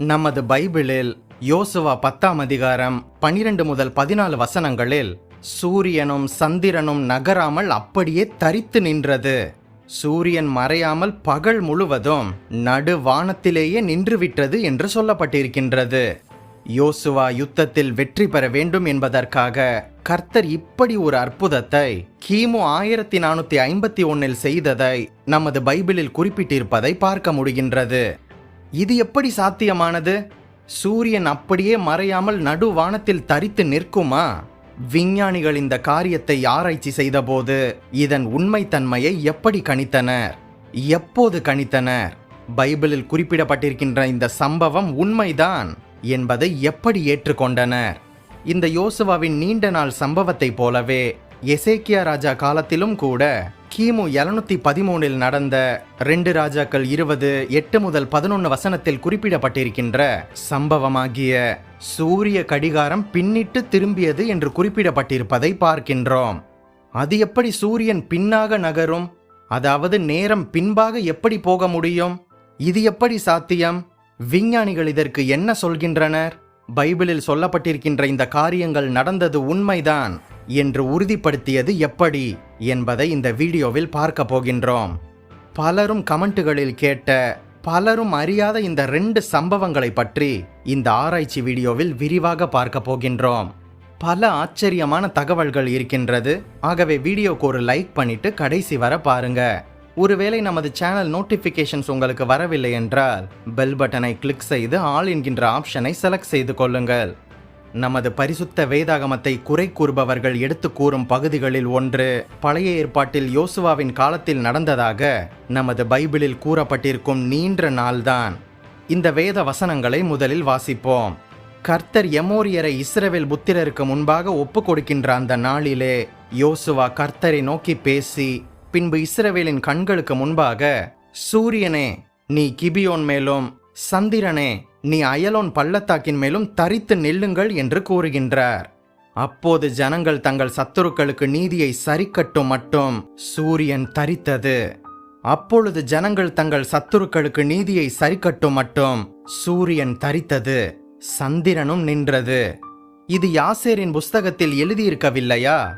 நமது பைபிளில் யோசுவா பத்தாம் அதிகாரம் பனிரெண்டு முதல் பதினாலு வசனங்களில் சூரியனும் சந்திரனும் நகராமல் அப்படியே தரித்து நின்றது. சூரியன் மறையாமல் பகல் முழுவதும் நடு வானத்திலேயே நின்றுவிட்டது என்று சொல்லப்பட்டிருக்கின்றது. யோசுவா யுத்தத்தில் வெற்றி பெற வேண்டும் என்பதற்காக கர்த்தர் இப்படி ஒரு அற்புதத்தை கிமு ஆயிரத்தி நானூத்தி ஐம்பத்தி ஒன்னில் செய்ததை நமது பைபிளில் குறிப்பிட்டிருப்பதை பார்க்க முடிகின்றது. இது எப்படி சாத்தியமானது? சூரியன் அப்படியே மறையாமல் நடு வானத்தில் தரித்து நிற்குமா? விஞ்ஞானிகள் இந்த காரியத்தை ஆராய்ச்சி செய்தபோது இதன் உண்மைத்தன்மையை எப்படி கணித்தனர்? எப்போது கணித்தனர்? பைபிளில் குறிப்பிடப்பட்டிருக்கின்ற இந்த சம்பவம் உண்மைதான் என்பதை எப்படி ஏற்றுக்கொண்டனர்? இந்த யோசுவாவின் நீண்ட நாள் சம்பவத்தைப் போலவே எசேக்கியா ராஜா காலத்திலும் கூட கிமு எழுநூத்தி பதிமூணில் நடந்த ரெண்டு ராஜாக்கள் இருபது எட்டு முதல் பதினொன்று வசனத்தில் குறிப்பிடப்பட்டிருக்கின்ற சம்பவமாகிய சூரிய கடிகாரம் பின்னிட்டு திரும்பியது என்று குறிப்பிடப்பட்டிருப்பதை பார்க்கின்றோம். அது எப்படி சூரியன் பின்னாக நகரும்? அதாவது நேரம் பின்பாக எப்படி போக முடியும்? இது எப்படி சாத்தியம்? விஞ்ஞானிகள் இதற்கு என்ன சொல்கின்றனர்? பைபிளில் சொல்லப்பட்டிருக்கின்ற இந்த காரியங்கள் நடந்தது உண்மைதான். என்று உறுதிப்படுத்தியது எப்படி என்பதை இந்த வீடியோவில் பார்க்க போகின்றோம். பலரும் கமெண்ட்டுகளில் கேட்ட பலரும் அறியாத இந்த ரெண்டு சம்பவங்களை பற்றி இந்த ஆராய்ச்சி வீடியோவில் விரிவாக பார்க்க போகின்றோம். பல ஆச்சரியமான தகவல்கள் இருக்கின்றது. ஆகவே வீடியோக்கு ஒரு லைக் பண்ணிட்டு கடைசி வர பாருங்க. ஒருவேளை நமது சேனல் நோட்டிஃபிகேஷன்ஸ் உங்களுக்கு வரவில்லை என்றால் பெல் பட்டனை கிளிக் செய்து ஆல் என்கின்ற ஆப்ஷனை செலக்ட் செய்து கொள்ளுங்கள். நமது பரிசுத்த வேதாகமத்தை குறை கூறுபவர்கள் எடுத்து கூறும் பகுதிகளில் ஒன்று பழைய ஏற்பாட்டில் யோசுவாவின் காலத்தில் நடந்ததாக நமது பைபிளில் கூறப்பட்டிருக்கும் நீண்ட நாள்தான். இந்த வேத வசனங்களை முதலில் வாசிப்போம். கர்த்தர் எமோரியரை இஸ்ரவேல் புத்திரருக்கு முன்பாக ஒப்பு கொடுக்கின்ற அந்த நாளிலே யோசுவா கர்த்தரை நோக்கி பேசி பின்பு இஸ்ரவேலின் கண்களுக்கு முன்பாக சூரியனே நீ கிபியோன் மேலும் சந்திரனே நீ அயலோன் பள்ளத்தாக்கின் மேலும் தரித்து நில்லுங்கள் என்று கூறுகின்றார். அப்போது ஜனங்கள் தங்கள் சத்துருக்களுக்கு நீதியை சரிக்கட்டும் மட்டும் சூரியன் தரித்தது. அப்பொழுது ஜனங்கள் தங்கள் சத்துருக்களுக்கு நீதியை சரிக்கட்டும் மட்டும் சூரியன் தரித்தது. சந்திரனும் நின்றது. இது யாசேரின் புஸ்தகத்தில் எழுதியிருக்கவில்லையா?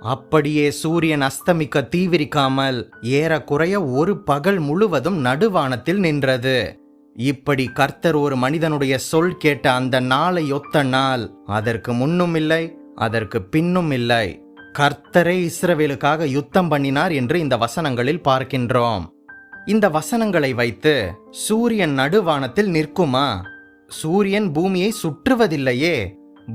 அப்படியே சூரியன் அஸ்தமிக்க தீவிரிக்காமல் ஏறக்குறைய ஒரு பகல் முழுவதும் நடுவானத்தில் நின்றது. இப்படி கர்த்தர் ஒரு மனிதனுடைய சொல் கேட்ட அந்த நாளை ஒத்த நாள். அதற்கு முன்னும் இல்லை அதற்கு பின்னும் இல்லை. கர்த்தரே இஸ்ரவேலுக்காக யுத்தம் பண்ணினார் என்று இந்த வசனங்களில் பார்க்கின்றோம். இந்த வசனங்களை வைத்து சூரியன் நடுவானத்தில் நிற்குமா? சூரியன் பூமியை சுற்றுவதில்லையே.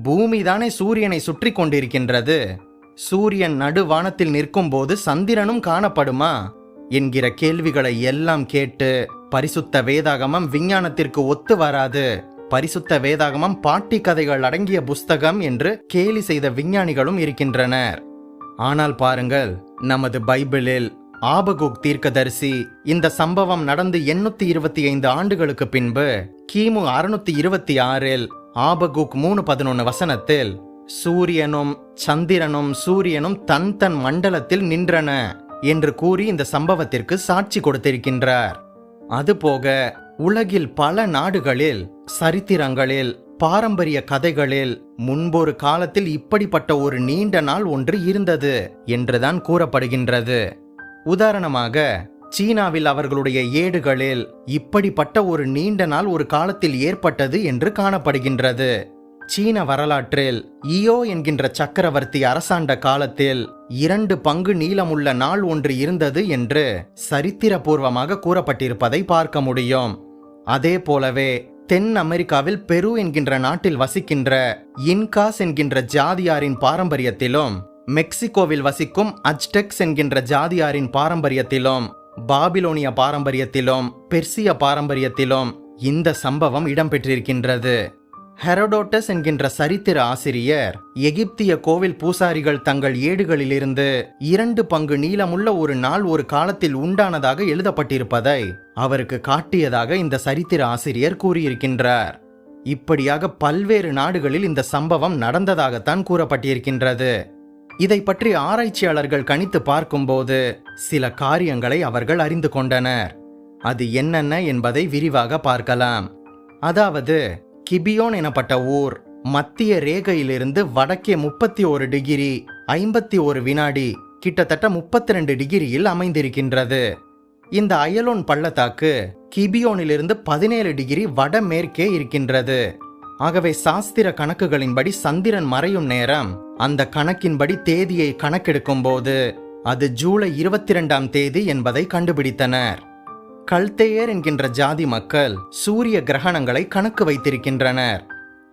பூமி தானே சூரியனை சுற்றி கொண்டிருக்கின்றது. சூரியன் நடுவானத்தில் நிற்கும்போது சந்திரனும் காணப்படுமா? என்கிற கேள்விகளை எல்லாம் கேட்டு பரிசுத்த வேதாகமம் விஞ்ஞானத்திற்கு ஒத்து வராது. பரிசுத்த வேதாகமம் பாட்டி கதைகள் அடங்கிய புஸ்தகம் என்று கேலி செய்த விஞ்ஞானிகளும் இருக்கின்றனர். ஆனால் பாருங்கள் நமது பைபிளில் ஆபகுக் தீர்க்கதரிசி இந்த சம்பவம் நடந்து எண்ணூத்தி இருபத்தி ஐந்து ஆண்டுகளுக்கு பின்பு கிமு அறுநூத்தி இருபத்தி ஆறில் ஆபகுக் மூணு பதினொன்னு வசனத்தில் சூரியனும் சந்திரனும் சூரியனும் தன் தன் மண்டலத்தில் நின்றன என்று கூறி இந்த சம்பவத்திற்கு சாட்சி கொடுத்திருக்கின்றார். அதுபோக உலகில் பல நாடுகளில் சரித்திரங்களில் பாரம்பரிய கதைகளில் முன்பொரு காலத்தில் இப்படிப்பட்ட ஒரு நீண்ட நாள் ஒன்று இருந்தது என்றுதான் கூறப்படுகின்றது. உதாரணமாக சீனாவில் அவர்களுடைய ஏடுகளில் இப்படிப்பட்ட ஒரு நீண்ட நாள் ஒரு காலத்தில் ஏற்பட்டது என்று காணப்படுகின்றது. சீன வரலாற்றில் இயோ என்கின்ற சக்கரவர்த்தி அரசாண்ட காலத்தில் இரண்டு பங்கு நீளமுள்ள நாள் ஒன்று இருந்தது என்று சரித்திரபூர்வமாக கூறப்பட்டிருப்பதை பார்க்க முடியும். அதே போலவே தென் அமெரிக்காவில் பெரு என்கின்ற நாட்டில் வசிக்கின்ற இன்காஸ் என்கின்ற ஜாதியாரின் பாரம்பரியத்திலும் மெக்சிகோவில் வசிக்கும் அஜ்டெக்ஸ் என்கின்ற ஜாதியாரின் பாரம்பரியத்திலும் பாபிலோனிய பாரம்பரியத்திலும் பெர்சிய பாரம்பரியத்திலும் இந்த சம்பவம் இடம்பெற்றிருக்கின்றது. ஹெரோடோட்டஸ் என்கின்ற சரித்திர ஆசிரியர் எகிப்திய கோவில் பூசாரிகள் தங்கள் ஏடுகளிலிருந்து இரண்டு பங்கு நீளமுள்ள ஒரு நாள் ஒரு காலத்தில் உண்டானதாக எழுதப்பட்டிருப்பதை அவருக்கு காட்டியதாக இந்த சரித்திர ஆசிரியர் கூறியிருக்கின்றார். இப்படியாக பல்வேறு நாடுகளில் இந்த சம்பவம் நடந்ததாகத்தான் கூறப்பட்டிருக்கின்றது. இதை பற்றி ஆராய்ச்சியாளர்கள் கணித்து பார்க்கும்போது சில காரியங்களை அவர்கள் அறிந்து கொண்டனர். அது என்னென்ன என்பதை விரிவாக பார்க்கலாம். அதாவது கிபியோன் எனப்பட்ட ஊர். மத்திய ரேகையிலிருந்து வடக்கே முப்பத்தி ஒரு டிகிரி ஐம்பத்தி ஒரு வினாடி கிட்டத்தட்ட முப்பத்தி ரெண்டு டிகிரியில் அமைந்திருக்கின்றது. இந்த அயலோன் பள்ளத்தாக்கு கிபியோனிலிருந்து பதினேழு டிகிரி வடமேற்கே இருக்கின்றது. ஆகவே சாஸ்திர கணக்குகளின்படி சந்திரன் மறையும் நேரம் அந்த கணக்கின்படி தேதியை கணக்கெடுக்கும் போது அது ஜூலை இருபத்தி ரெண்டாம் தேதி என்பதை கண்டுபிடித்தனர். கல்தேயர் என்கின்ற ஜாதி மக்கள் சூரிய கிரகணங்களை கணக்கு வைத்திருக்கின்றனர்.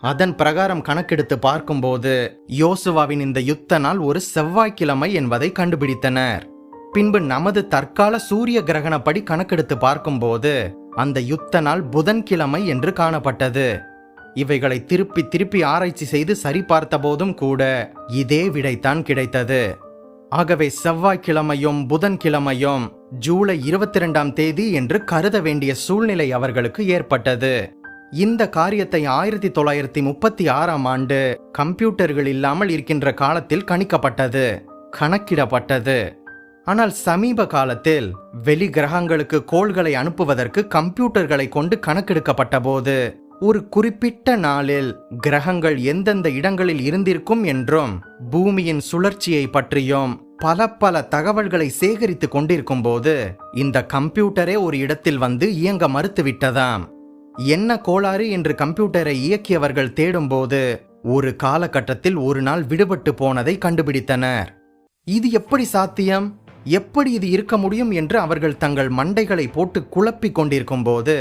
அதன் பிரகாரம் கணக்கெடுத்து பார்க்கும்போது யோசுவாவின் இந்த யுத்த நாள் ஒரு செவ்வாய்க்கிழமை என்பதை கண்டுபிடித்தனர். பின்பு நமது தற்கால சூரிய கிரகணப்படி கணக்கெடுத்து பார்க்கும்போது அந்த யுத்த நாள் புதன்கிழமை என்று காணப்பட்டது. இவைகளை திருப்பி திருப்பி ஆராய்ச்சி செய்து சரிபார்த்த போதும் கூட இதே விடைத்தான் கிடைத்தது. ஆகவே செவ்வாய்க்கிழமையும் புதன்கிழமையும் ஜூலை இருபத்தி ரெண்டாம் தேதி என்று கருத வேண்டிய சூழ்நிலை அவர்களுக்கு ஏற்பட்டது. இந்த காரியத்தை ஆயிரத்தி தொள்ளாயிரத்தி முப்பத்தி ஆறாம் ஆண்டு கம்ப்யூட்டர்கள் இல்லாமல் இருக்கின்ற காலத்தில் கணிக்கப்பட்டது கணக்கிடப்பட்டது. ஆனால் சமீப காலத்தில் வெளி கிரகங்களுக்கு கோள்களை அனுப்புவதற்கு கம்ப்யூட்டர்களை கொண்டு கணக்கெடுக்கப்பட்ட போது ஒரு குறிப்பிட்ட நாளில் கிரகங்கள் எந்தெந்த இடங்களில் இருந்திருக்கும் என்றும் பூமியின் சுழற்சியை பற்றியும் பல பல தகவல்களை சேகரித்து கொண்டிருக்கும் போது இந்த கம்ப்யூட்டரே ஒரு இடத்தில் வந்து இயங்க மறுத்துவிட்டதாம். என்ன கோளாறு என்று கம்ப்யூட்டரை இயக்கியவர்கள் தேடும்போது ஒரு காலகட்டத்தில் ஒரு நாள் விடுபட்டு போனதை கண்டுபிடித்தனர். இது எப்படி சாத்தியம்? எப்படி இது இருக்க முடியும் என்று அவர்கள் தங்கள் மண்டைகளை போட்டு குழப்பிக் கொண்டிருக்கும் போது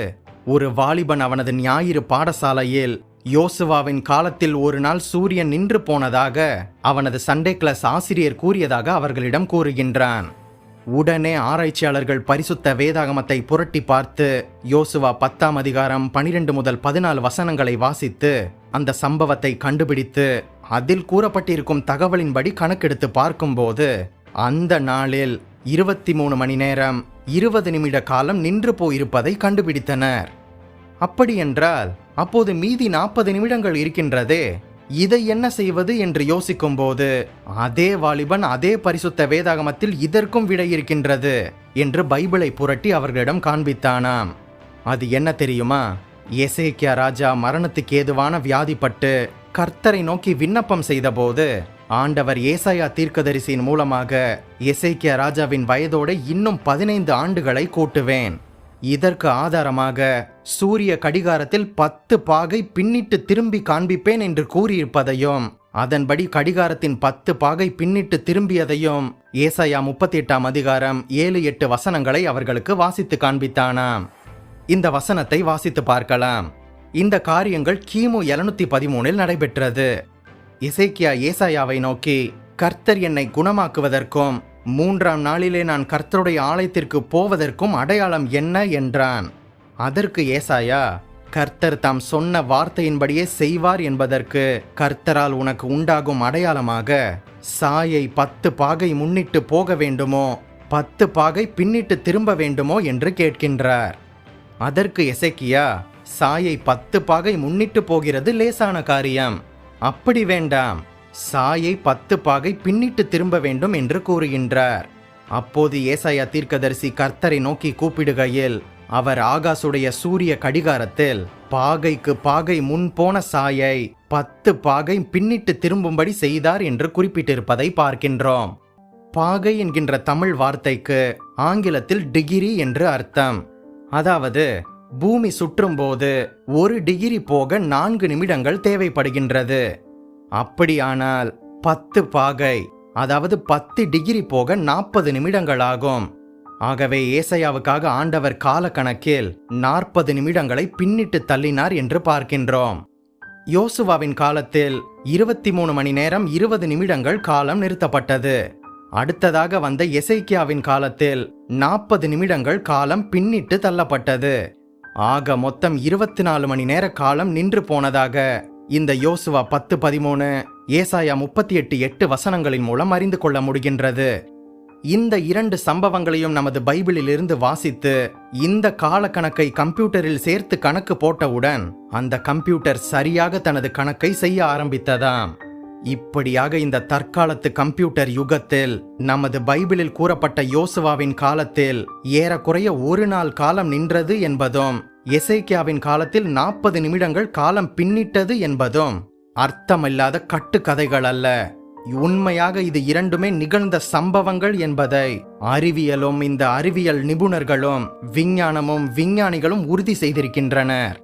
ஒரு வாலிபன் அவனது ஞாயிறு பாடசாலையில் யோசுவாவின் காலத்தில் ஒரு நாள் சூரியன் நின்று போனதாக அவனது சண்டே கிளாஸ் ஆசிரியர் கூறியதாக அவர்களிடம் கூறுகின்றான். உடனே ஆராய்ச்சியாளர்கள் பரிசுத்த வேதாகமத்தை புரட்டி பார்த்து யோசுவா பத்தாம் அதிகாரம் பனிரெண்டு முதல் பதினாலு வசனங்களை வாசித்து அந்த சம்பவத்தை கண்டுபிடித்து அதில் கூறப்பட்டிருக்கும் தகவலின்படி கணக்கெடுத்து பார்க்கும்போது அந்த நாளில் இருபத்தி மூணு மணி நேரம் இருபது நிமிட காலம் நின்று போயிருப்பதை கண்டுபிடித்தனர். அப்படியென்றால் அப்போது மீதி நாற்பது நிமிடங்கள் இருக்கின்றதே இதை என்ன செய்வது என்று யோசிக்கும்போது அதே வாலிபன் அதே பரிசுத்த வேதாகமத்தில் இதற்கும் விடை இருக்கின்றது என்று பைபிளை புரட்டி அவர்களிடம் காண்பித்தானாம். அது என்ன தெரியுமா? எசேக்கியா ராஜா மரணத்துக்கு ஏதுவான வியாதிப்பட்டு கர்த்தரை நோக்கி விண்ணப்பம் செய்தபோது ஆண்டவர் ஏசாயா தீர்க்கதரிசியின் மூலமாக எசேக்கியா ராஜாவின் வயதோடு இன்னும் பதினைந்து ஆண்டுகளை கூட்டுவேன். இதற்கு ஆதாரமாக சூரிய கடிகாரத்தில் பத்து பாகை பின்னிட்டு திரும்பி காண்பிப்பேன் என்று கூறியிருப்பதையும் அதன்படி கடிகாரத்தின் பத்து பாகை பின்னிட்டு திரும்பியதையும் ஏசாயா முப்பத்தி எட்டாம் அதிகாரம் ஏழு எட்டு வசனங்களை அவர்களுக்கு வாசித்து காண்பித்தானாம். இந்த வசனத்தை வாசித்து பார்க்கலாம். இந்த காரியங்கள் கிமு எழுநூத்தி பதிமூணில் நடைபெற்றது. இசைக்கியா ஏசாயாவை நோக்கி கர்த்தர் என்னை குணமாக்குவதற்கும் மூன்றாம் நாளிலே நான் கர்த்தருடைய ஆலயத்திற்கு போவதற்கும் அடையாளம் என்ன? என்றான். அதற்கு ஏசாயா கர்த்தர் தாம் சொன்ன வார்த்தையின்படியே செய்வார் என்பதற்கு கர்த்தரால் உனக்கு உண்டாகும் அடையாளமாக சாயை பத்து பாகை முன்னிட்டு போக வேண்டுமோ பத்து பாகை பின்னிட்டு திரும்ப வேண்டுமோ? என்று கேட்கின்றார். அதற்கு எசைக்கியா சாயை பத்து பாகை முன்னிட்டு போகிறது லேசான காரியம். அப்படி வேண்டாம். சாயை பத்து பாகை பின்னிட்டு திரும்ப வேண்டும் என்று கூறுகின்றார். அப்போது ஏசாயா தீர்க்கதரிசி கர்த்தரை நோக்கி கூப்பிடுகையில் அவர் ஆகாசுடைய சூரிய கடிகாரத்தில் பாகைக்கு பாகை முன் போன சாயை பத்து பாகை பின்னிட்டு திரும்பும்படி செய்தார் என்று குறிப்பிட்டிருப்பதை பார்க்கின்றோம். பாகை என்கின்ற தமிழ் வார்த்தைக்கு ஆங்கிலத்தில் டிகிரி என்று அர்த்தம். அதாவது பூமி சுற்றும்போது ஒரு டிகிரி போக நான்கு நிமிடங்கள் தேவைப்படுகின்றது. அப்படியானால் பத்து பாகை அதாவது பத்து டிகிரி போக நாற்பது நிமிடங்கள் ஆகும் ஆகவே ஏசையாவுக்காக ஆண்டவர் காலக்கணக்கில் நாற்பது நிமிடங்களை பின்னிட்டு தள்ளினார் என்று பார்க்கின்றோம். யோசுவாவின் காலத்தில் இருபத்தி மூணு மணி நேரம் இருபது நிமிடங்கள் காலம் நிறுத்தப்பட்டது. அடுத்ததாக வந்த எசைக்கியாவின் காலத்தில் நாற்பது நிமிடங்கள் காலம் பின்னிட்டு தள்ளப்பட்டது. ஆக மொத்தம் இருபத்தி நாலு மணி நேர காலம் நின்று போனதாக இந்த யோசுவா பத்து பதிமூணு ஏசாயா முப்பத்தி எட்டு எட்டு வசனங்களின் மூலம் அறிந்து கொள்ள முடிகின்றது. இந்த இரண்டு சம்பவங்களையும் நமது பைபிளில் இருந்து வாசித்து இந்த காலக்கணக்கை கம்ப்யூட்டரில் சேர்த்து கணக்கு போட்டவுடன் அந்த கம்ப்யூட்டர் சரியாக தனது கணக்கை செய்ய ஆரம்பித்ததாம். இப்படியாக இந்த தற்காலத்து கம்ப்யூட்டர் யுகத்தில் நமது பைபிளில் கூறப்பட்ட யோசுவாவின் காலத்தில் ஏறக்குறைய ஒரு நாள் காலம் நின்றது என்பதும் எசேக்கியாவின் காலத்தில் நாற்பது நிமிடங்கள் காலம் பின்னிட்டது என்பதும் அர்த்தமில்லாத கட்டுக்கதைகள் அல்ல. உண்மையாக இது இரண்டுமே நிகழ்ந்த சம்பவங்கள் என்பதை அறிவியலும் இந்த அறிவியல் நிபுணர்களும் விஞ்ஞானமும் விஞ்ஞானிகளும் உறுதி செய்திருக்கின்றனர்.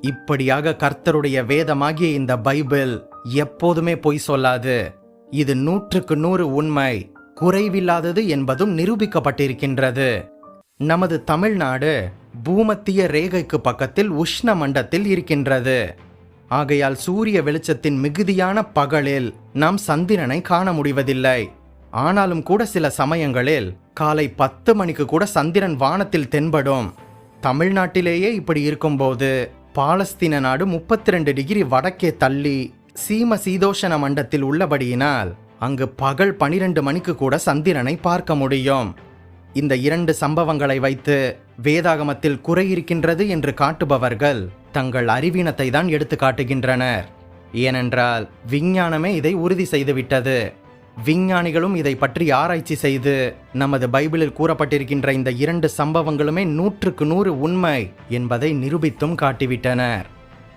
இப்படியாக கர்த்தருடைய வேதமாகிய இந்த பைபிள் எப்போதுமே பொய் சொல்லாது. இது நூற்றுக்கு நூறு உண்மை. குறைவில்லாதது என்பதும் நிரூபிக்கப்பட்டிருக்கின்றது. நமது தமிழ்நாடு பூமத்திய ரேகைக்கு பக்கத்தில் உஷ்ண மண்டத்தில் இருக்கின்றது. ஆகையால் சூரிய வெளிச்சத்தின் மிகுதியான பகலில் நாம் சந்திரனை காண முடிவதில்லை. ஆனாலும் கூட சில சமயங்களில் காலை பத்து மணிக்கு கூட சந்திரன் வானத்தில் தென்படும். தமிழ்நாட்டிலேயே இப்படி இருக்கும்போது பாலஸ்தீன நாடு முப்பத்தி ரெண்டு டிகிரி வடக்கே தள்ளி சீம சீதோஷண மண்டத்தில் உள்ளபடியினால் அங்கு பகல் பனிரெண்டு மணிக்கு கூட சந்திரனை பார்க்க முடியும். இந்த இரண்டு சம்பவங்களை வைத்து வேதாகமத்தில் குறை இருக்கின்றது என்று காட்டுபவர்கள் தங்கள் அறிவீனத்தை தான் எடுத்து காட்டுகின்றனர். ஏனென்றால் விஞ்ஞானமே இதை உறுதி செய்துவிட்டது. விஞ்ஞானிகளும் இதை பற்றி ஆராய்ச்சி செய்து நமது பைபிளில் கூறப்பட்டிருக்கின்ற இந்த இரண்டு சம்பவங்களுமே நூற்றுக்கு நூறு உண்மை என்பதை நிரூபித்தும் காட்டிவிட்டனர்.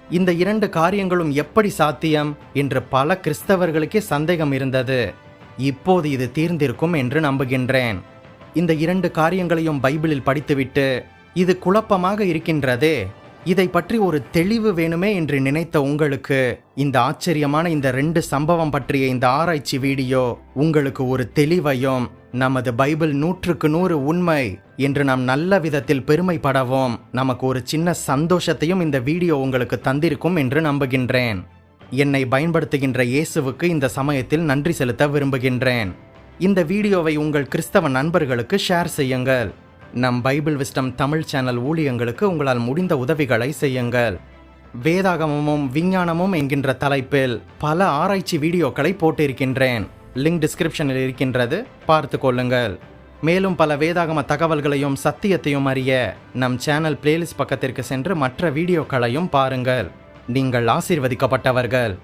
இந்த இரண்டு காரியங்களும் எப்படி சாத்தியம் என்று பல கிறிஸ்தவர்களுக்கே சந்தேகம் இருந்தது. இப்போது இது தீர்ந்திருக்கும் என்று நம்புகின்றேன். இந்த இரண்டு காரியங்களையும் பைபிளில் படித்துவிட்டு இது குழப்பமாக இருக்கின்றதே. இதை பற்றி ஒரு தெளிவு வேணுமே என்று நினைத்த உங்களுக்கு இந்த ஆச்சரியமான இந்த ரெண்டு சம்பவம் பற்றிய இந்த ஆராய்ச்சி வீடியோ உங்களுக்கு ஒரு தெளிவையும் நமது பைபிள் நூற்றுக்கு நூறு உண்மை என்று நாம் நல்ல விதத்தில் பெருமைப்படவும் நமக்கு ஒரு சின்ன சந்தோஷத்தையும் இந்த வீடியோ உங்களுக்கு தந்திருக்கும் என்று நம்புகின்றேன். என்னை பயன்படுத்துகின்ற இயேசுவுக்கு இந்த சமயத்தில் நன்றி செலுத்த விரும்புகின்றேன். இந்த வீடியோவை உங்கள் கிறிஸ்தவ நண்பர்களுக்கு ஷேர் செய்யுங்கள். நம் பைபிள் விஸ்டம் தமிழ் சேனல் ஊழியங்களுக்கு உங்களால் முடிந்த உதவிகளை செய்யுங்கள். வேதாகமமும் விஞ்ஞானமும் என்கின்ற தலைப்பில் பல ஆராய்ச்சி வீடியோக்களை போட்டிருக்கின்றேன். லிங்க் டிஸ்கிரிப்ஷனில் இருக்கின்றது. பார்த்து கொள்ளுங்கள். மேலும் பல வேதாகம தகவல்களையும் சத்தியத்தையும் அறிய நம் சேனல் பிளேலிஸ்ட் பக்கத்திற்கு சென்று மற்ற வீடியோக்களையும் பாருங்கள். நீங்கள் ஆசீர்வதிக்கப்பட்டவர்கள்.